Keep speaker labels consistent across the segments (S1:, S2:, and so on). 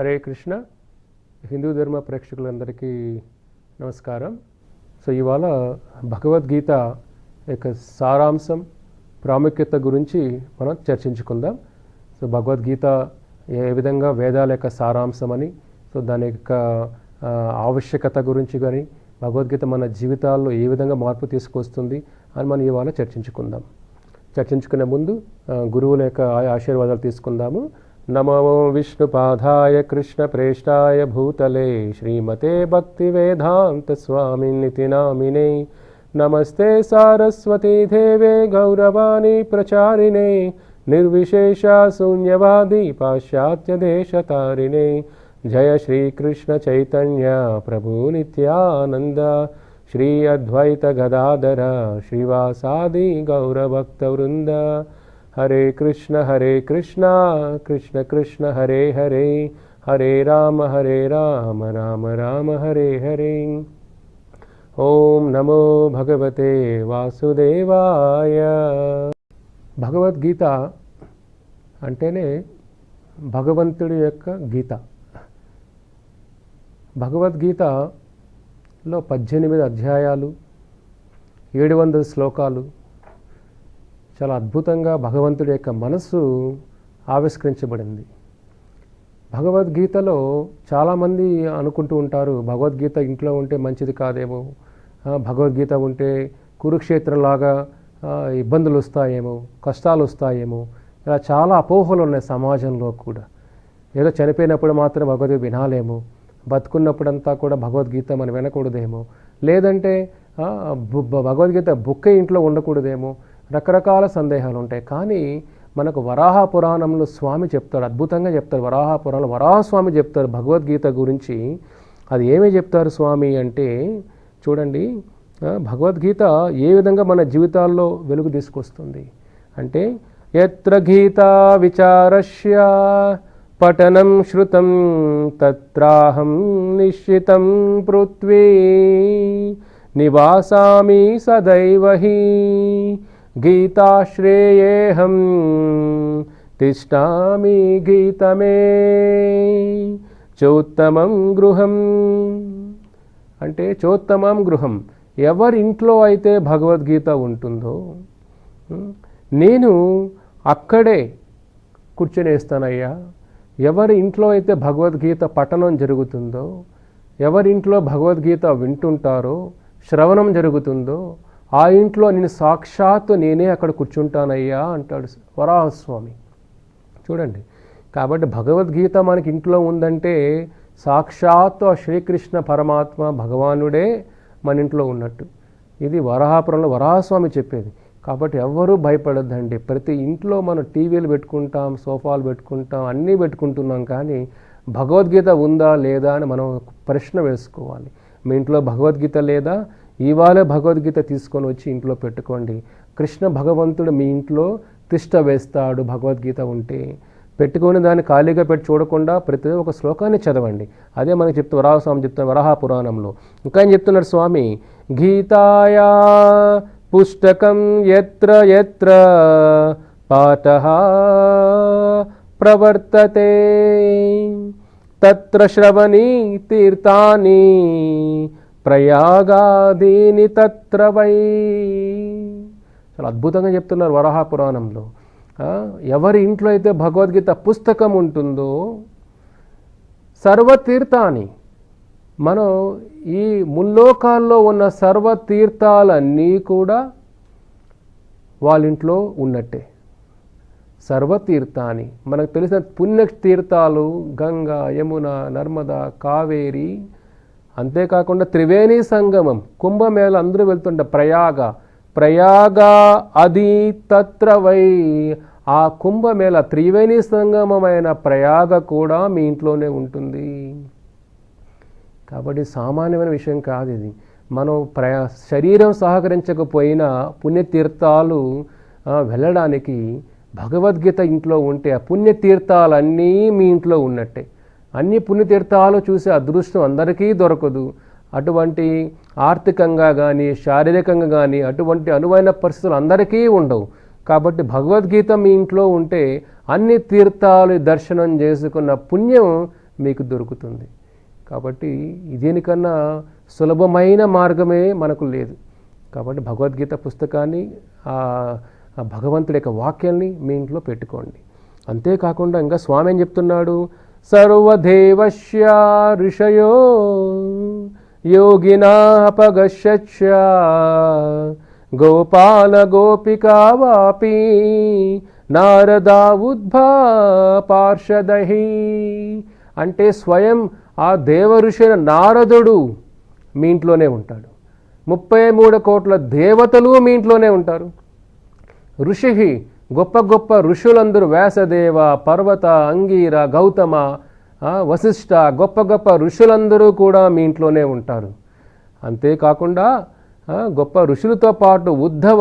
S1: హరే కృష్ణ. హిందూ ధర్మ ప్రేక్షకులందరికీ నమస్కారం. సో ఇవాళ భగవద్గీత యొక్క సారాంశం ప్రాముఖ్యత గురించి మనం చర్చించుకుందాం. సో భగవద్గీత ఏ విధంగా వేదాల యొక్క సారాంశం అని సో దాని యొక్క ఆవశ్యకత గురించి కానీ భగవద్గీత మన జీవితాల్లో ఏ విధంగా మార్పు తీసుకొస్తుంది అని మనం ఇవాళ చర్చించుకుందాం. చర్చించుకునే ముందు గురువుల యొక్క ఆశీర్వాదాలు తీసుకుందాము. नमो विष्णुपादाय कृष्णप्रेष्ठाय भूतले श्रीमते भक्तिवेदान्तस्वामिनिति नामिने नमस्ते सारस्वती देवे गौरवाणी प्रचारिणे, निर्विशेषा शून्यवादी पाश्चात्यदेशतारिणे जय श्रीकृष्णचैतन्य प्रभु नित्यानन्द। श्री अद्वैतगदाधर श्रीवासादि गौरभक्तवृन्द। హరే కృష్ణ హరే కృష్ణ కృష్ణ కృష్ణ హరే హరే హరే రామ హరే రామ రామ రామ హరే హరే. ఓం నమో భగవతే వాసుదేవాయ. భగవద్గీత అంటేనే భగవంతుడి యొక్క గీత. భగవద్గీతలో పద్దెనిమిది అధ్యాయాలు ఏడు వందల శ్లోకాలు చాలా అద్భుతంగా భగవంతుడి యొక్క మనస్సు ఆవిష్కరించబడింది. భగవద్గీతలో చాలామంది అనుకుంటూ ఉంటారు భగవద్గీత ఇంట్లో ఉంటే మంచిది కాదేమో భగవద్గీత ఉంటే కురుక్షేత్రంలాగా ఇబ్బందులు వస్తాయేమో కష్టాలు వస్తాయేమో ఇలా చాలా అపోహలు ఉన్నాయి సమాజంలో కూడా. ఏదో చనిపోయినప్పుడు మాత్రం భగవద్గీత వినాలేమో బతుకున్నప్పుడంతా కూడా భగవద్గీత మనం వినకూడదేమో లేదంటే బు- భగవద్గీత బుక్క ఇంట్లో ఉండకూడదేమో రకరకాల సందేహాలు ఉంటాయి కానీ మనకు వరాహ పురాణంలో స్వామి చెప్తాడు అద్భుతంగా చెప్తారు వరాహ పురాణంలో వరాహస్వామి చెప్తారు భగవద్గీత గురించి. అది ఏమి చెప్తారు స్వామి అంటే చూడండి భగవద్గీత ఏ విధంగా మన జీవితాల్లో వెలుగు తీసుకొస్తుంది? అంటే ఎత్ర గీతా విచారస్య పఠనం శృతం తత్రాహం నిశ్చితం పృథ్వీ. నివాసామి సదైవహీ గీతాశ్రేయేహం తిష్టామి గీతమే చోత్తమం గృహం అంటే చోత్తమం గృహం. ఎవరింట్లో అయితే భగవద్గీత ఉంటుందో నేను అక్కడే కూర్చొనేస్తానయ్యా. ఎవరి ఇంట్లో అయితే భగవద్గీత పఠనం జరుగుతుందో ఎవరింట్లో భగవద్గీత వింటుంటారో శ్రవణం జరుగుతుందో ఆ ఇంట్లో నేను సాక్షాత్తు నేనే అక్కడ కూర్చుంటానయ్యా అంటాడు వరాహస్వామి. చూడండి కాబట్టి భగవద్గీత మనకి ఇంట్లో ఉందంటే సాక్షాత్తు ఆ శ్రీకృష్ణ పరమాత్మ భగవానుడే మన ఇంట్లో ఉన్నట్టు. ఇది వరాహపురంలో వరాహస్వామి చెప్పేది. కాబట్టి ఎవ్వరూ భయపడద్దండి. ప్రతి ఇంట్లో మనం టీవీలు పెట్టుకుంటాం సోఫాలు పెట్టుకుంటాం అన్నీ పెట్టుకుంటున్నాం కానీ భగవద్గీత ఉందా లేదా అని మనం ప్రశ్న వేసుకోవాలి. మీ ఇంట్లో భగవద్గీత లేదా? ఇవాళ భగవద్గీత తీసుకొని వచ్చి ఇంట్లో పెట్టుకోండి. కృష్ణ భగవంతుడు మీ ఇంట్లో తిష్ట వేస్తాడు భగవద్గీత ఉంటే. పెట్టుకొని దాన్ని ఖాళీగా పెట్టి చూడకుండా ప్రతి ఒక శ్లోకాన్ని చదవండి. అదే మనకి చెప్తూ వరాహస్వామి చెప్తున్న వరాహ పురాణంలో. ఇంకా ఆయన చెప్తున్నాడు స్వామి? గీతాయా పుస్తకం ఎత్ర ఎత్ర పాఠ ప్రవర్తతే. తత్ర శ్రవణీ తీర్థాని ప్రయాగాదీని తత్ర వై. చాలా అద్భుతంగా చెప్తున్నారు వరాహపురాణంలో ఎవరి ఇంట్లో అయితే భగవద్గీత పుస్తకం ఉంటుందో సర్వతీర్థాన్ని మనం ఈ ముల్లోకాల్లో ఉన్న సర్వతీర్థాలన్నీ కూడా వాళ్ళ ఇంట్లో ఉన్నట్టే. సర్వతీర్థాన్ని మనకు తెలిసిన పుణ్యతీర్థాలు గంగా యమున నర్మద కావేరి అంతేకాకుండా త్రివేణి సంగమం కుంభమేళ అందరూ వెళ్తుండే ప్రయాగ ప్రయాగ అది తత్ర వై. ఆ కుంభమేళ త్రివేణి సంగమమైన ప్రయాగ కూడా మీ ఇంట్లోనే ఉంటుంది. కాబట్టి సామాన్యమైన విషయం కాదు ఇది. మనం ప్రయా శరీరం సహకరించకపోయినా పుణ్యతీర్థాలు వెళ్ళడానికి భగవద్గీత ఇంట్లో ఉంటే ఆ పుణ్యతీర్థాలన్నీ మీ ఇంట్లో ఉన్నట్టే. అన్ని పుణ్యతీర్థాలు చూసే అదృష్టం అందరికీ దొరకదు. అటువంటి ఆర్థికంగా కానీ శారీరకంగా కానీ అటువంటి అనువైన పరిస్థితులు అందరికీ ఉండవు. కాబట్టి భగవద్గీత మీ ఇంట్లో ఉంటే అన్ని తీర్థాలు దర్శనం చేసుకున్న పుణ్యం మీకు దొరుకుతుంది. కాబట్టి దీనికన్నా సులభమైన మార్గమే మనకు లేదు. కాబట్టి భగవద్గీత పుస్తకాన్ని భగవంతుడి యొక్క వాక్యాల్ని మీ ఇంట్లో పెట్టుకోండి. అంతేకాకుండా ఇంకా స్వామి ఏం చెప్తున్నాడు? సర్వదేవస్య ఋషయో యోగినాపగశ్చ గోపాల గోపికా వాపి నారదా ఉద్భా పార్షదహి. అంటే స్వయం ఆ దేవ నారదుడు మీ ఇంట్లోనే ఉంటాడు. ముప్పై మూడు కోట్ల దేవతలు మీ ఇంట్లోనే ఉంటారు. ఋషి గొప్ప గొప్ప ఋషులందరూ వ్యాసదేవ పర్వత అంగీర గౌతమ ఆ, వశిష్ఠ గొప్ప గొప్ప ఋషులందరూ కూడా మీ ఇంట్లోనే ఉంటారు. అంతేకాకుండా గొప్ప ఋషులతో పాటు ఉద్ధవ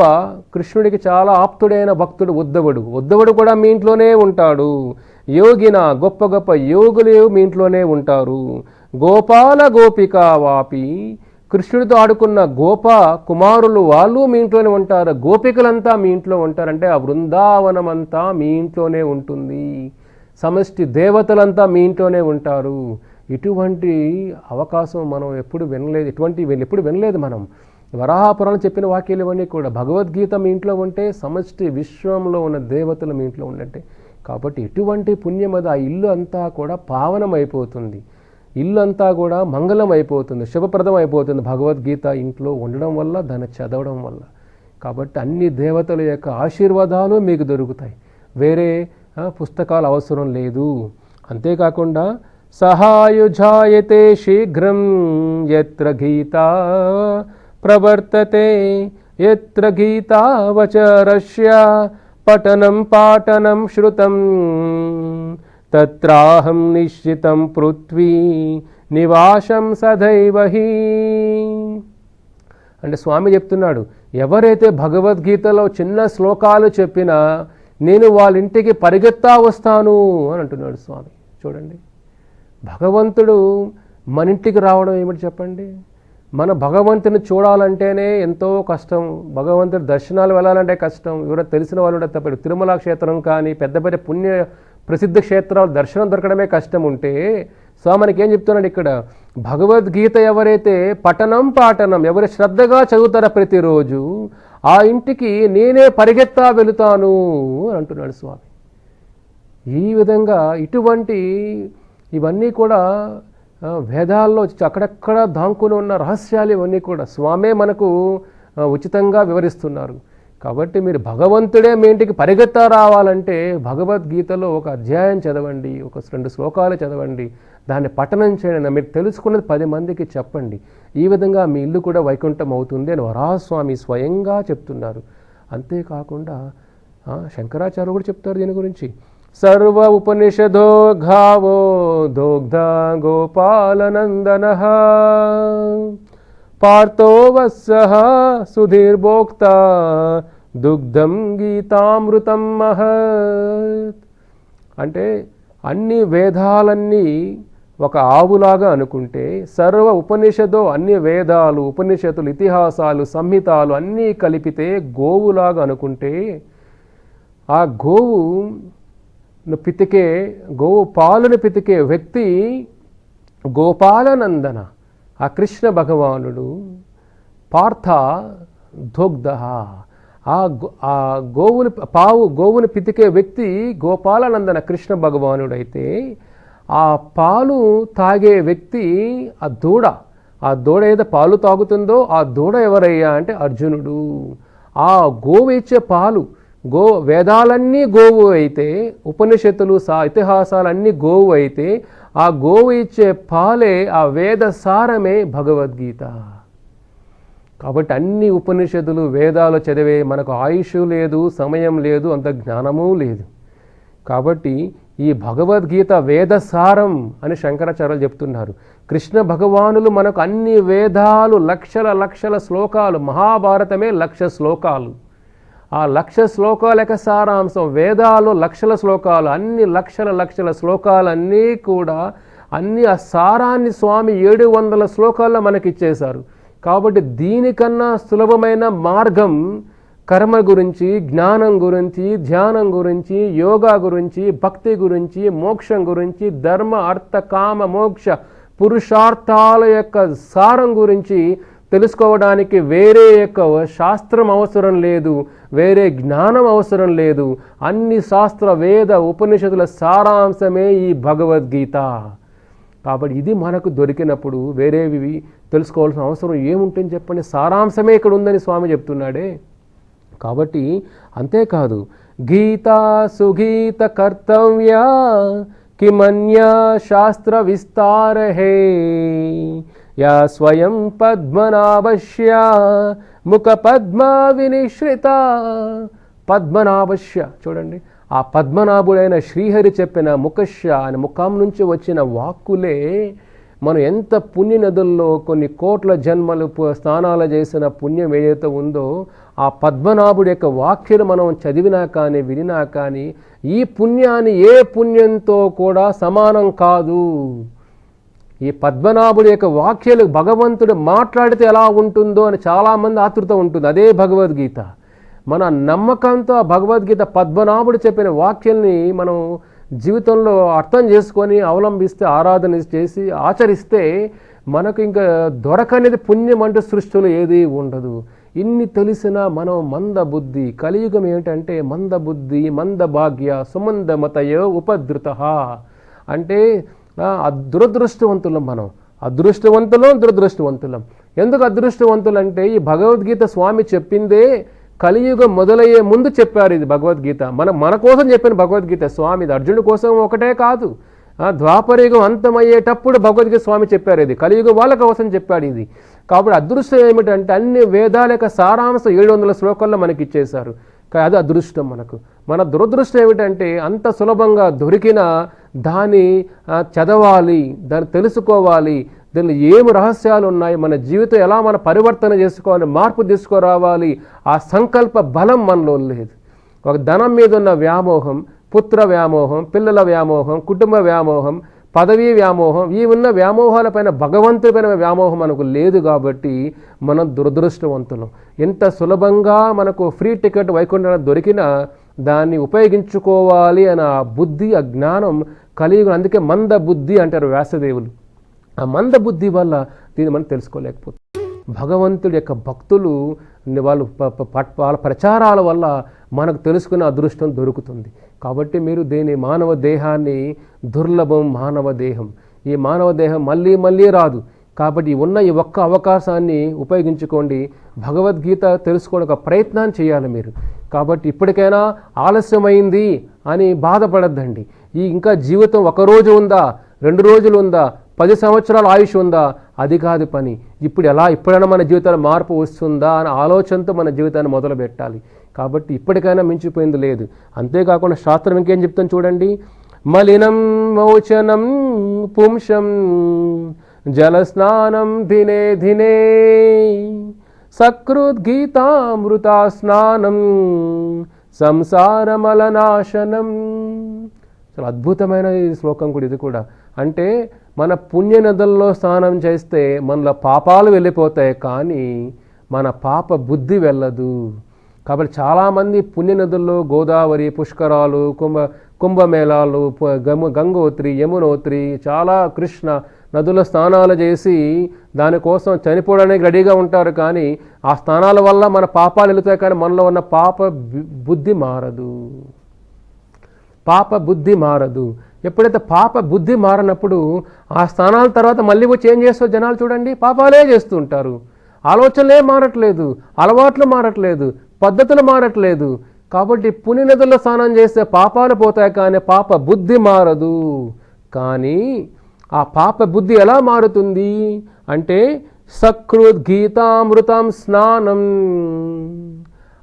S1: కృష్ణుడికి చాలా ఆప్తుడైన భక్తుడు ఉద్ధవుడు. ఉద్ధవుడు కూడా మీ ఇంట్లోనే ఉంటాడు. యోగిన గొప్ప గొప్ప యోగులు మీ ఇంట్లోనే ఉంటారు. గోపాల గోపిక వాపి కృష్ణుడితో ఆడుకున్న గోప కుమారులు వాళ్ళు మీ ఇంట్లోనే ఉంటారు. గోపికలంతా మీ ఇంట్లో ఉంటారంటే ఆ బృందావనం అంతా మీ ఇంట్లోనే ఉంటుంది. సమష్టి దేవతలంతా మీ ఇంట్లోనే ఉంటారు. ఇటువంటి అవకాశం మనం ఎప్పుడు వినలేదు. ఇటువంటి ఎప్పుడు వినలేదు మనం. వరాహపురాణం చెప్పిన వాక్యాలు ఇవన్నీ కూడా. భగవద్గీత మీ ఇంట్లో ఉంటే సమష్టి విశ్వంలో ఉన్న దేవతలు మీ ఇంట్లో ఉన్నట్టే కాబట్టి ఎటువంటి పుణ్యం అది ఆ ఇల్లు అంతా కూడా పావనం ఇల్లంతా కూడా మంగళం అయిపోతుంది శుభప్రదం అయిపోతుంది. భగవద్గీత ఇంట్లో ఉండడం వల్ల దాన్ని చదవడం వల్ల. కాబట్టి అన్ని దేవతల యొక్క ఆశీర్వాదాలు మీకు దొరుకుతాయి. వేరే పుస్తకాలు అవసరం లేదు. అంతేకాకుండా సహాయుజాయతే శీఘ్రం ఎత్ర గీత ప్రవర్తతే ఎత్ర గీతావచరస్య పఠనం పాఠనం శృతం. తత్రాహం నిశ్చితం పృథ్వీ నివాసం సదైవ అంటే స్వామి చెప్తున్నాడు ఎవరైతే భగవద్గీతలో చిన్న శ్లోకాలు చెప్పినా నేను వాళ్ళ ఇంటికి పరిగెత్తా వస్తాను అని అంటున్నాడు స్వామి. చూడండి భగవంతుడు మన ఇంటికి రావడం ఏమిటి చెప్పండి? మన భగవంతుని చూడాలంటేనే ఎంతో కష్టం భగవంతుడి దర్శనాలు వెళ్ళాలంటే కష్టం ఎవరో తెలిసిన వాళ్ళు తప్పడు తిరుమల క్షేత్రం కానీ పెద్ద పెద్ద పుణ్య ప్రసిద్ధ క్షేత్రాలు దర్శనం దొరకడమే కష్టం ఉంటే స్వామికి ఏం చెప్తున్నాడు ఇక్కడ? భగవద్గీత ఎవరైతే పఠనం పాఠనం ఎవరు శ్రద్ధగా చదువుతారో ప్రతిరోజు ఆ ఇంటికి నేనే పరిగెత్తా వెళుతాను అని అంటున్నాడు స్వామి. ఈ విధంగా ఇటువంటి ఇవన్నీ కూడా వేదాల్లో అక్కడక్కడ దాంకుని ఉన్న రహస్యాలు ఇవన్నీ కూడా స్వామే మనకు ఉచితంగా వివరిస్తున్నారు. కాబట్టి మీరు భగవంతుడే మీ ఇంటికి పరిగెత్త రావాలంటే భగవద్గీతలో ఒక అధ్యాయం చదవండి ఒక రెండు శ్లోకాలు చదవండి దాన్ని పఠనం చేయండి మీరు తెలుసుకున్నది పది మందికి చెప్పండి. ఈ విధంగా మీ ఇల్లు కూడా వైకుంఠం అవుతుంది అని వరాహస్వామి స్వయంగా చెప్తున్నారు. అంతేకాకుండా శంకరాచార్య కూడా చెప్తారు దీని గురించి. సర్వ ఉపనిషదో ఘావో దోగ్ధ గోపాలనందన. పార్థో వత్స సుధీర్భోక్త దుగ్ధం గీతామృతం మహత్ అంటే అన్ని వేదాలన్నీ ఒక ఆవులాగా అనుకుంటే సర్వ ఉపనిషదో అన్ని వేదాలు ఉపనిషత్తులు ఇతిహాసాలు సంహితాలు అన్నీ కలిపితే గోవులాగా అనుకుంటే ఆ గోవు పితికే గోవు పాలను పితికే వ్యక్తి గోపాలనందన. ఆ కృష్ణ భగవానుడు పార్థ దోగ్ధ ఆ గో- ఆ గోవుని పావు గోవుని పితికే వ్యక్తి గోపాలనందన కృష్ణ భగవానుడైతే ఆ పాలు తాగే వ్యక్తి ఆ దూడ ఆ దూడ ఏదో పాలు తాగుతుందో ఆ దూడ ఎవరయ్యా అంటే అర్జునుడు. ఆ గోవు ఇచ్చే పాలు గో వేదాలన్నీ గోవు అయితే ఉపనిషత్తులు సా ఇతిహాసాలన్నీ గోవు అయితే ఆ గోవు ఇచ్చే పాలే ఆ వేద సారమే భగవద్గీత. కాబట్టి అన్ని ఉపనిషత్తులు వేదాలు చదివే మనకు ఆయుష్ లేదు సమయం లేదు అంత జ్ఞానము లేదు. కాబట్టి ఈ భగవద్గీత వేదసారం అని శంకరాచార్యులు చెప్తున్నారు. కృష్ణ భగవానులు మనకు అన్ని వేదాలు లక్షల లక్షల శ్లోకాలు మహాభారతమే లక్ష శ్లోకాలు. ఆ లక్ష శ్లోకాల యొక్క సారాంశం వేదాలు లక్షల శ్లోకాలు అన్ని లక్షల లక్షల శ్లోకాలన్నీ కూడా అన్ని ఆ సారాన్ని స్వామి ఏడు వందల శ్లోకాల్లో మనకిచ్చేశారు. కాబట్టి దీనికన్నా సులభమైన మార్గం కర్మ గురించి జ్ఞానం గురించి ధ్యానం గురించి యోగా గురించి భక్తి గురించి మోక్షం గురించి ధర్మ అర్థ కామ మోక్ష పురుషార్థాల యొక్క సారం గురించి తెలుసుకోవడానికి వేరే యొక్క శాస్త్రం అవసరం లేదు వేరే జ్ఞానం అవసరం లేదు. అన్ని శాస్త్ర వేద ఉపనిషత్తుల సారాంశమే ఈ భగవద్గీత. కాబట్టి ఇది మనకు దొరికినప్పుడు వేరేవి తెలుసుకోవాల్సిన అవసరం ఏముంటుంది చెప్పండి. సారాంశమే ఇక్కడ ఉందని స్వామి చెప్తున్నాడే. కాబట్టి అంతేకాదు గీత సుగీత కర్తవ్య కిమన్యా శాస్త్ర విస్తారహే. యా స్వయం పద్మనాభస్య ముఖ పద్మ వినిశ్రిత పద్మనాభస్య. చూడండి ఆ పద్మనాభుడైన శ్రీహరి చెప్పిన ముఖశ్య ఆయన ముఖం నుంచి వచ్చిన వాక్కులే మనం ఎంత పుణ్య నదుల్లో కొన్ని కోట్ల జన్మలు పు- స్నానాలు చేసిన పుణ్యం ఏదైతే ఉందో ఆ పద్మనాభుడి యొక్క వాక్యలు మనం చదివినా కానీ వినినా కానీ ఈ పుణ్యాన్ని ఏ పుణ్యంతో కూడా సమానం కాదు. ఈ పద్మనాభుడి యొక్క వాక్యాలు భగవంతుడు మాట్లాడితే ఎలా ఉంటుందో అని చాలామంది ఆతృత ఉంటుంది. అదే భగవద్గీత. మన నమ్మకంతో ఆ భగవద్గీత పద్మనాభుడు చెప్పిన వాక్యాల్ని మనం జీవితంలో అర్థం చేసుకొని అవలంబిస్తే ఆరాధన చేసి ఆచరిస్తే మనకు ఇంకా దొరకనేది పుణ్యం అంటే సృష్టిలో ఏది ఉండదు. ఇన్ని తెలిసిన మనం మంద బుద్ధి కలియుగం ఏమిటంటే మంద బుద్ధి మంద భాగ్య సుమంద మతయో ఉపధృత అంటే దురదృష్టవంతులం మనం. అదృష్టవంతులం దురదృష్టవంతులం. ఎందుకు అదృష్టవంతులు అంటే ఈ భగవద్గీత స్వామి చెప్పిందే కలియుగం మొదలయ్యే ముందు చెప్పారు ఇది భగవద్గీత. మన మన కోసం చెప్పిన భగవద్గీత స్వామి ఇది. అర్జునుడి కోసం ఒకటే కాదు. ద్వాపరయుగం అంతమయ్యేటప్పుడు భగవద్గీత స్వామి చెప్పారు ఇది. కలియుగం వాళ్ళ కోసం చెప్పాడు ఇది. కాబట్టి అదృష్టం ఏమిటంటే అన్ని వేదాల యొక్క సారాంశం ఏడు వందల శ్లోకాల్లో మనకి ఇచ్చేశారు. కా- అది అదృష్టం మనకు. మన దురదృష్టం ఏమిటంటే అంత సులభంగా దొరికిన దాన్ని చదవాలి దాన్ని తెలుసుకోవాలి దీనిలో ఏమి రహస్యాలు ఉన్నాయి మన జీవితం ఎలా మన పరివర్తన చేసుకోవాలి మార్పు తీసుకురావాలి ఆ సంకల్ప బలం మనలో లేదు. ఒక ధనం మీద ఉన్న వ్యామోహం పుత్ర వ్యామోహం పిల్లల వ్యామోహం కుటుంబ వ్యామోహం పదవీ వ్యామోహం ఈ ఉన్న వ్యామోహాలపైన భగవంతుడిపైన వ్యామోహం మనకు లేదు కాబట్టి మనం దురదృష్టవంతులం. ఎంత సులభంగా మనకు ఫ్రీ టికెట్ వైకుంఠం దొరికినా దాన్ని ఉపయోగించుకోవాలి అన్న ఆ బుద్ధి ఆ జ్ఞానం కలిగి అందుకే మంద బుద్ధి అంటారు వ్యాసదేవులు. ఆ మంద బుద్ధి వల్ల దీన్ని మనం తెలుసుకోలేకపోతుంది భగవంతుడి యొక్క భక్తులు వాళ్ళు ప- ప- వాళ్ళ ప్రచారాల వల్ల మనకు తెలుసుకునే అదృష్టం దొరుకుతుంది. కాబట్టి మీరు దీని మానవ దేహాన్ని దుర్లభం మానవ దేహం. ఈ మానవ దేహం మళ్ళీ మళ్ళీ రాదు. కాబట్టి ఉన్న ఈ ఒక్క అవకాశాన్ని ఉపయోగించుకోండి. భగవద్గీత తెలుసుకోవడం ఒక ప్రయత్నం చేయాలి మీరు. కాబట్టి ఇప్పటికైనా ఆలస్యమైంది అని బాధపడద్దండి. ఈ ఇంకా జీవితం ఒక రోజు ఉందా? రెండు రోజులు ఉందా? పది సంవత్సరాల ఆయుష్ ఉందా? అది కాదు పని. ఇప్పుడు ఎలా ఇప్పుడైనా మన జీవితంలో మార్పు వస్తుందా అనే ఆలోచనతో మన జీవితాన్ని మొదలు పెట్టాలి కాబట్టి ఇప్పటికైనా మించిపోయింది లేదు. అంతేకాకుండా శాస్త్రం ఇంకేం చెప్తాను చూడండి. మలినం మోచనం పుంసం జలస్నానం దినే దినే సకృద్గీతామృతాస్నానం సంసారమలనాశనం. చాలా అద్భుతమైన ఈ శ్లోకం కూడా ఇది కూడా. అంటే మన పుణ్య నదుల్లో స్నానం చేస్తే మనలో పాపాలు వెళ్ళిపోతాయి కానీ మన పాప బుద్ధి వెళ్ళదు. కాబట్టి చాలామంది పుణ్య నదుల్లో గోదావరి పుష్కరాలు కుంభ కుంభమేళాలు గంగోత్రి యమునోత్రి చాలా కృష్ణ నదుల స్నానాలు చేసి దానికోసం చనిపోవడానికి రెడీగా ఉంటారు కానీ ఆ స్నానాల వల్ల మన పాపాలు వెళుతాయి కానీ మనలో ఉన్న పాప బుద్ధి మారదు. పాప బుద్ధి మారదు. ఎప్పుడైతే పాప బుద్ధి మారినప్పుడు ఆ స్థానాల తర్వాత మళ్ళీ వచ్చి ఏం చేస్తారు జనాలు చూడండి పాపాలే చేస్తూ ఉంటారు. ఆలోచనలే మారట్లేదు అలవాట్లు మారట్లేదు పద్ధతులు మారట్లేదు. కాబట్టి పుణ్యనదుల్లో స్నానం చేస్తే పాపాలు పోతాయి కానీ పాప బుద్ధి మారదు. కానీ ఆ పాప బుద్ధి ఎలా మారుతుంది అంటే సకృద్ గీతామృతం స్నానం.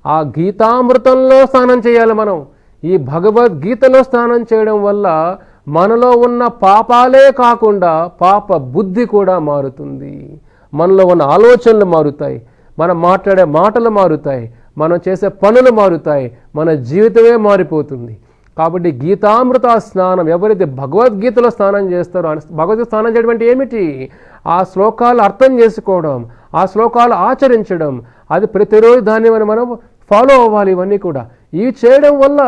S1: ఆ గీతామృతంలో స్నానం చేయాలి మనం. ఈ భగవద్గీతలో స్నానం చేయడం వల్ల మనలో ఉన్న పాపాలే కాకుండా పాప బుద్ధి కూడా మారుతుంది. మనలో ఉన్న ఆలోచనలు మారుతాయి. మనం మాట్లాడే మాటలు మారుతాయి. మనం చేసే పనులు మారుతాయి. మన జీవితమే మారిపోతుంది. కాబట్టి గీతామృత స్నానం ఎవరైతే భగవద్గీతలో స్నానం చేస్తారో భగవద్గీత స్నానం చేయడం అంటే ఏమిటి? ఆ శ్లోకాలు అర్థం చేసుకోవడం ఆ శ్లోకాలు ఆచరించడం అది ప్రతిరోజు దాన్ని మనం మనం ఫాలో అవ్వాలి ఇవన్నీ కూడా. ఇవి చేయడం వల్ల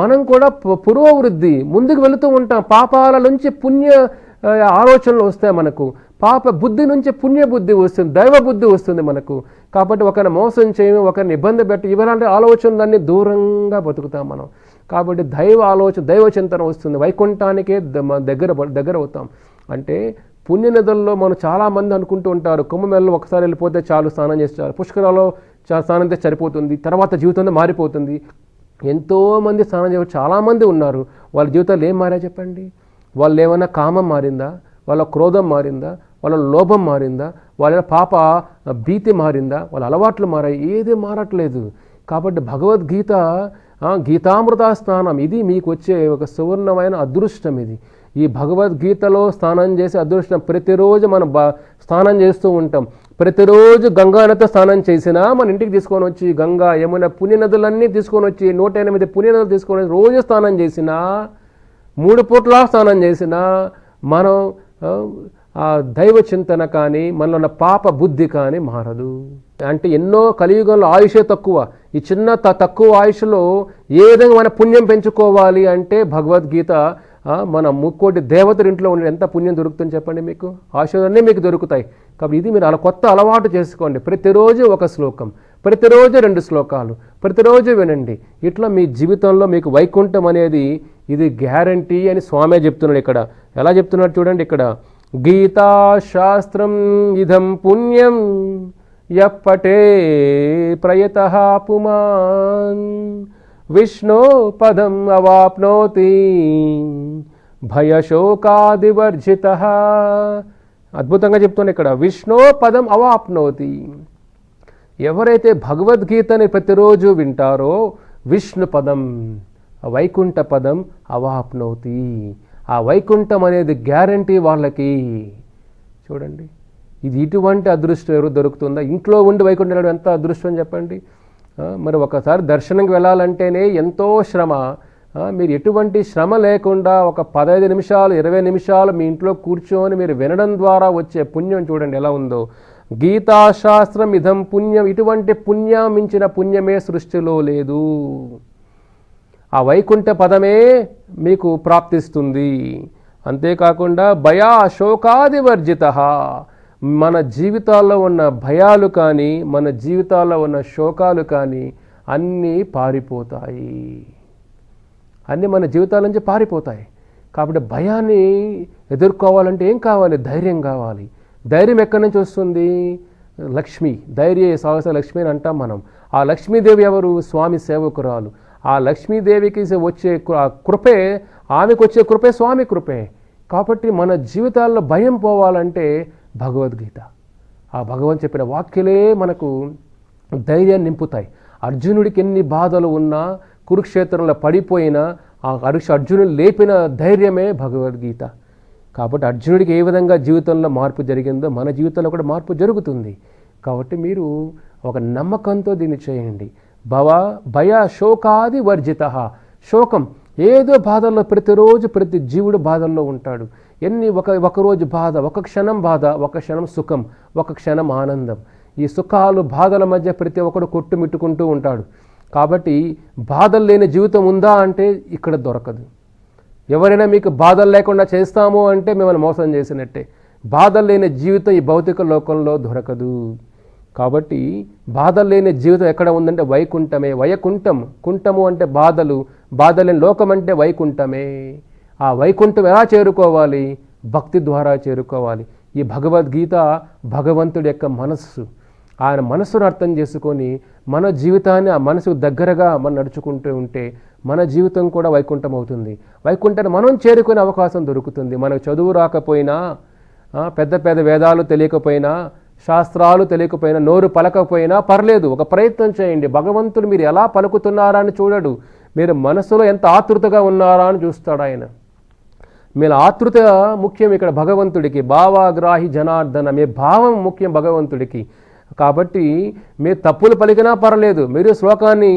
S1: మనం కూడా పురోవృద్ధి ముందుకు వెళుతూ ఉంటాం. పాపాల నుంచి పుణ్య ఆలోచనలు వస్తాయి మనకు. పాప బుద్ధి నుంచి పుణ్యబుద్ధి వస్తుంది దైవ బుద్ధి వస్తుంది మనకు. కాబట్టి ఒకరిని మోసం చేయము ఒకరిని ఇబ్బంది పెట్టి ఇలాంటి ఆలోచనలన్నీ దూరంగా బతుకుతాం మనం. కాబట్టి దైవ ఆలోచన దైవ చింతన వస్తుంది. వైకుంఠానికే ద- దగ్గర దగ్గర అవుతాం. అంటే పుణ్యనదుల్లో మనం చాలామంది అనుకుంటూ ఉంటారు. కుంభమేళలో ఒకసారి వెళ్ళిపోతే చాలు స్నానం చేస్తారు చాలు. పుష్కరాలో చా- స్నానం చేస్తే సరిపోతుంది. తర్వాత జీవితంలో మారిపోతుంది. ఎంతోమంది స్నానం చేయ చాలామంది ఉన్నారు. వాళ్ళ జీవితాలు ఏం మారా చెప్పండి? వాళ్ళు ఏమైనా కామం మారిందా? వాళ్ళ క్రోధం మారిందా? వాళ్ళ లోభం మారిందా? వాళ్ళ పాప భీతి మారిందా? వాళ్ళ అలవాట్లు మారాయి. ఏది మారట్లేదు. కాబట్టి భగవద్గీత గీతామృత స్నానం ఇది మీకు వచ్చే ఒక సువర్ణమైన అదృష్టం ఇది. ఈ భగవద్గీతలో స్నానం చేసే అదృష్టం. ప్రతిరోజు మనం బా స్నానం చేస్తూ ఉంటాం. ప్రతిరోజు గంగానదితో స్నానం చేసినా మన ఇంటికి తీసుకొని వచ్చి గంగా యమున పుణ్యనదులన్నీ తీసుకొని వచ్చి నూట ఎనిమిది పుణ్యనదులు తీసుకొని వచ్చి రోజు స్నానం చేసినా మూడు పూట్ల స్నానం చేసినా మనం ఆ, ఆ దైవ చింతన కానీ మనలో ఉన్న పాప బుద్ధి కానీ మారదు. అంటే ఎన్నో కలియుగంలో ఆయుషే తక్కువ. ఈ చిన్న త- తక్కువ ఆయుషులో ఏ విధంగా మన పుణ్యం పెంచుకోవాలి అంటే భగవద్గీత మన ముక్కోటి దేవతలు ఇంట్లో ఉండే ఎంత పుణ్యం దొరుకుతుంది చెప్పండి మీకు? ఆశలన్నీ మీకు దొరుకుతాయి. కాబట్టి ఇది మీరు అలా కొత్త అలవాటు చేసుకోండి. ప్రతిరోజు ఒక శ్లోకం ప్రతిరోజు రెండు శ్లోకాలు ప్రతిరోజు వినండి. ఇట్లా మీ జీవితంలో మీకు వైకుంఠం అనేది ఇది గ్యారంటీ అని స్వామి చెప్తున్నాడు ఇక్కడ. ఎలా చెప్తున్నాడు చూడండి ఇక్కడ? గీతా శాస్త్రం ఇదం పుణ్యం. యప్పటే ప్రయత పుమాన్ విష్ణో పదం అవాప్నోతి భయశోకాదివర్జిత. అద్భుతంగా చెప్తున్నా ఇక్కడ. విష్ణో పదం అవాప్నోతి. ఎవరైతే భగవద్గీతని ప్రతిరోజు వింటారో విష్ణు పదం వైకుంఠ పదం అవాప్నోతి. ఆ వైకుంఠం అనేది గ్యారంటీ వాళ్ళకి. చూడండి. ఇది ఇటువంటి అదృష్టం ఎవరు దొరుకుతుందా? ఇంట్లో ఉండి వైకుంఠం వెళ్ళడం ఎంత అదృష్టం చెప్పండి? మరి ఒకసారి దర్శనంకి వెళ్ళాలంటేనే ఎంతో శ్రమ. మీరు ఎటువంటి శ్రమ లేకుండా ఒక పదహైదు నిమిషాలు ఇరవై నిమిషాలు మీ ఇంట్లో కూర్చొని మీరు వినడం ద్వారా వచ్చే పుణ్యం చూడండి ఎలా ఉందో. గీతాశాస్త్రం ఇదం పుణ్యం ఇటువంటి పుణ్యం మించిన పుణ్యమే సృష్టిలో లేదు. ఆ వైకుంఠ పదమే మీకు ప్రాప్తిస్తుంది. అంతేకాకుండా భయా శోకాదివర్జిత మన జీవితాల్లో ఉన్న భయాలు కానీ మన జీవితాల్లో ఉన్న శోకాలు కానీ అన్నీ పారిపోతాయి. అన్నీ మన జీవితాల నుంచి పారిపోతాయి. కాబట్టి భయాన్ని ఎదుర్కోవాలంటే ఏం కావాలి? ధైర్యం కావాలి. ధైర్యం ఎక్కడి నుంచి వస్తుంది? లక్ష్మి ధైర్య సాహస లక్ష్మి అని అంటాం మనం. ఆ లక్ష్మీదేవి ఎవరు? స్వామి సేవకురాలు. ఆ లక్ష్మీదేవికి వచ్చే ఆ కృపే ఆమెకు వచ్చే కృపే స్వామి కృపే. కాబట్టి మన జీవితాల్లో భయం పోవాలంటే భగవద్గీత. ఆ భగవాన్ చెప్పిన వాక్యలే మనకు ధైర్యాన్ని నింపుతాయి. అర్జునుడికి ఎన్ని బాధలు ఉన్నా కురుక్షేత్రంలో పడిపోయినా ఆ అర్జు అర్జునుడు లేపిన ధైర్యమే భగవద్గీత. కాబట్టి అర్జునుడికి ఏ విధంగా జీవితంలో మార్పు జరిగిందో మన జీవితంలో కూడా మార్పు జరుగుతుంది. కాబట్టి మీరు ఒక నమ్మకంతో దీన్ని చేయండి. భవ భయ శోకాది వర్జిత. శోకం ఏదో బాధల్లో ప్రతిరోజు ప్రతి జీవుడు బాధల్లో ఉంటాడు. ఎన్ని ఒక ఒకరోజు బాధ ఒక క్షణం బాధ ఒక క్షణం సుఖం ఒక క్షణం ఆనందం. ఈ సుఖాలు బాధల మధ్య ప్రతి ఒక్కడు కొట్టుమిట్టుకుంటూ ఉంటాడు. కాబట్టి బాధలు లేని జీవితం ఉందా అంటే ఇక్కడ దొరకదు. ఎవరైనా మీకు బాధలు లేకుండా చేస్తాము అంటే మిమ్మల్ని మోసం చేసినట్టే. బాధలు లేని జీవితం ఈ భౌతిక లోకంలో దొరకదు. కాబట్టి బాధలు లేని జీవితం ఎక్కడ ఉందంటే వైకుంఠమే. వయకుంఠం కుంఠము అంటే బాధలు బాధలేని లోకం అంటే వైకుంఠమే. ఆ వైకుంఠం ఎలా చేరుకోవాలి? భక్తి ద్వారా చేరుకోవాలి. ఈ భగవద్గీత భగవంతుడి యొక్క మనస్సు. ఆయన మనస్సును అర్థం చేసుకొని మన జీవితాన్ని ఆ మనసుకు దగ్గరగా మనం నడుచుకుంటూ ఉంటే మన జీవితం కూడా వైకుంఠం అవుతుంది వైకుంఠాన్ని మనం చేరుకునే అవకాశం దొరుకుతుంది. మనకు చదువు రాకపోయినా పెద్ద పెద్ద వేదాలు తెలియకపోయినా శాస్త్రాలు తెలియకపోయినా నోరు పలకపోయినా పర్లేదు. ఒక ప్రయత్నం చేయండి. భగవంతుడు మీరు ఎలా పలుకుతున్నారా అని చూడడు. మీరు మనసులో ఎంత ఆతృతగా ఉన్నారా అని చూస్తాడు ఆయన. మీరు ఆతృత ముఖ్యం ఇక్కడ భగవంతుడికి. భావాగ్రాహి జనార్దన. మీ భావం ముఖ్యం భగవంతుడికి. కాబట్టి మీరు తప్పులు పలికినా పర్లేదు. మీరు శ్లోకాన్ని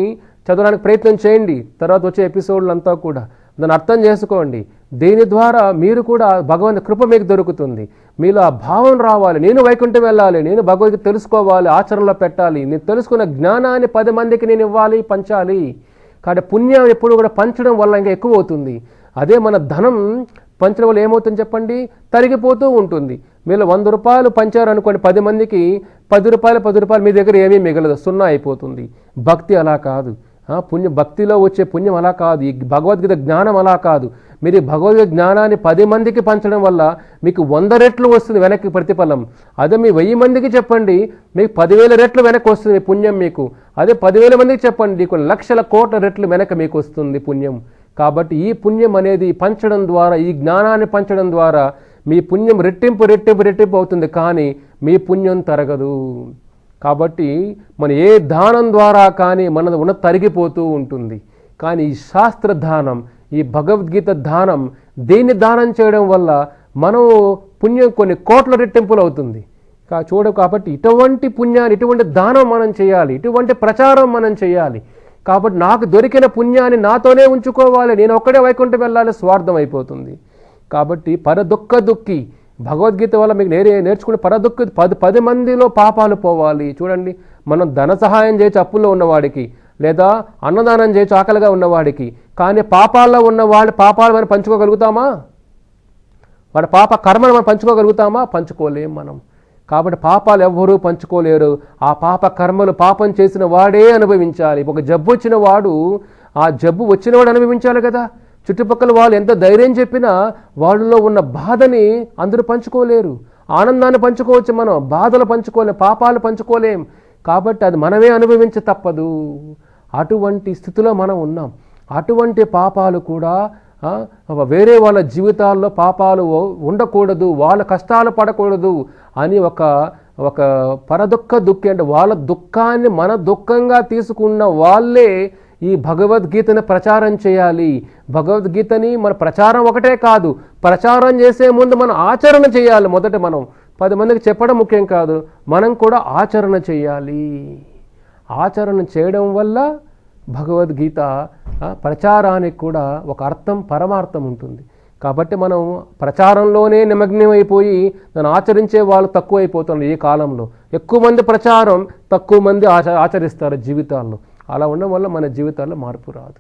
S1: చదవడానికి ప్రయత్నం చేయండి. తర్వాత వచ్చే ఎపిసోడ్లంతా కూడా. దాన్ని అర్థం చేసుకోండి. దీని ద్వారా మీరు కూడా భగవంతు కృప మీకు దొరుకుతుంది. మీలో ఆ భావం రావాలి. నేను వైకుంఠం వెళ్ళాలి. నేను భగవద్గీత తెలుసుకోవాలి. ఆచరణలో పెట్టాలి. నేను తెలుసుకున్న జ్ఞానాన్ని పది మందికి నేను ఇవ్వాలి పంచాలి. కాబట్టి పుణ్యం ఎప్పుడు కూడా పంచడం వల్ల ఇంకా ఎక్కువ అవుతుంది. అదే మన ధనం పంచడం వల్ల ఏమవుతుంది చెప్పండి? తరిగిపోతూ ఉంటుంది. మీరు వంద రూపాయలు పంచారు అనుకోండి పది మందికి పది రూపాయలు పది రూపాయలు మీ దగ్గర ఏమీ మిగలదు. సున్నా అయిపోతుంది. భక్తి అలా కాదు. పుణ్య భక్తిలో వచ్చే పుణ్యం అలా కాదు. ఈ భగవద్గీత జ్ఞానం అలా కాదు. మీరు ఈ భగవద్గీత జ్ఞానాన్ని పది మందికి పంచడం వల్ల మీకు వంద రెట్లు వస్తుంది వెనక్కి ప్రతిఫలం. అదే మీ వెయ్యి మందికి చెప్పండి మీకు పదివేల రెట్లు వెనక్కి వస్తుంది మీ పుణ్యం మీకు. అదే పదివేల మందికి చెప్పండి కొన్ని లక్షల కోట్ల రెట్లు వెనక మీకు వస్తుంది పుణ్యం. కాబట్టి ఈ పుణ్యం అనేది పంచడం ద్వారా ఈ జ్ఞానాన్ని పంచడం ద్వారా మీ పుణ్యం రెట్టింపు రెట్టింపు రెట్టింపు అవుతుంది. కానీ మీ పుణ్యం తరగదు. కాబట్టి మన ఏ దానం ద్వారా కానీ మన ఉన్న తరిగిపోతూ ఉంటుంది. కానీ ఈ శాస్త్ర దానం ఈ భగవద్గీత దానం దేన్ని దానం చేయడం వల్ల మనం పుణ్యం కొన్ని కోట్ల రెట్టింపులు అవుతుంది. కా చూడ కాబట్టి ఇటువంటి పుణ్యాన్ని ఇటువంటి దానం మనం చేయాలి ఇటువంటి ప్రచారం మనం చేయాలి. కాబట్టి నాకు దొరికిన పుణ్యాన్ని నాతోనే ఉంచుకోవాలి నేను ఒక్కడే వైకుంఠం వెళ్ళాలి స్వార్థం అయిపోతుంది. కాబట్టి పరదుఃఖ దుఃఖి భగవద్గీత వల్ల మీకు నేరే నేర్చుకుని పరదుఃఖ పది పది మందిలో పాపాలు పోవాలి. చూడండి మనం ధన సహాయం చేసి అప్పుల్లో ఉన్నవాడికి లేదా అన్నదానం చేయొచ్చు ఆకలిగా ఉన్నవాడికి. కానీ పాపాల్లో ఉన్నవాడి పాపాలు మనం పంచుకోగలుగుతామా? వాడి పాప కర్మను మనం పంచుకోగలుగుతామా? పంచుకోలేం మనం. కాబట్టి పాపాలు ఎవ్వరూ పంచుకోలేరు. ఆ పాప కర్మలు పాపం చేసిన వాడే అనుభవించాలి. ఒక జబ్బు వచ్చిన వాడు ఆ జబ్బు వచ్చిన వాడు అనుభవించాలి కదా. చుట్టుపక్కల వాళ్ళు ఎంత ధైర్యం చెప్పినా వాళ్ళలో ఉన్న బాధని అందరూ పంచుకోలేరు. ఆనందాన్ని పంచుకోవచ్చు మనం బాధలు పంచుకోలేం పాపాలు పంచుకోలేం. కాబట్టి అది మనమే అనుభవించ తప్పదు. అటువంటి స్థితిలో మనం ఉన్నాం. అటువంటి పాపాలు కూడా వేరే వాళ్ళ జీవితాల్లో పాపాలు ఉండకూడదు వాళ్ళ కష్టాలు పడకూడదు అని ఒక ఒక పరదుఃఖ దుఃఖి అంటే వాళ్ళ దుఃఖాన్ని మన దుఃఖంగా తీసుకున్న వాళ్ళే ఈ భగవద్గీతని ప్రచారం చేయాలి. భగవద్గీతని మన ప్రచారం ఒకటే కాదు ప్రచారం చేసే ముందు మనం ఆచరణ చేయాలి. మొదట మనం పది మందికి చెప్పడం ముఖ్యం కాదు మనం కూడా ఆచరణ చేయాలి. ఆచరణ చేయడం వల్ల భగవద్గీత ప్రచారానికి కూడా ఒక అర్థం పరమార్థం ఉంటుంది. కాబట్టి మనం ప్రచారంలోనే నిమగ్నమైపోయి దాన్ని ఆచరించే వాళ్ళు తక్కువైపోతున్నారు ఈ కాలంలో. ఎక్కువ మంది ప్రచారం తక్కువ మంది ఆచ ఆచరిస్తారు జీవితాల్లో. అలా ఉండడం వల్ల మన జీవితాల్లో మార్పు రాదు.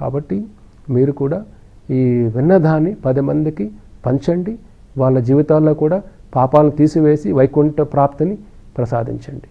S1: కాబట్టి మీరు కూడా ఈ విన్నదాన్ని పది మందికి పంచండి. వాళ్ళ జీవితాల్లో కూడా పాపాలను తీసివేసి వైకుంఠ ప్రాప్తిని ప్రసాదించండి.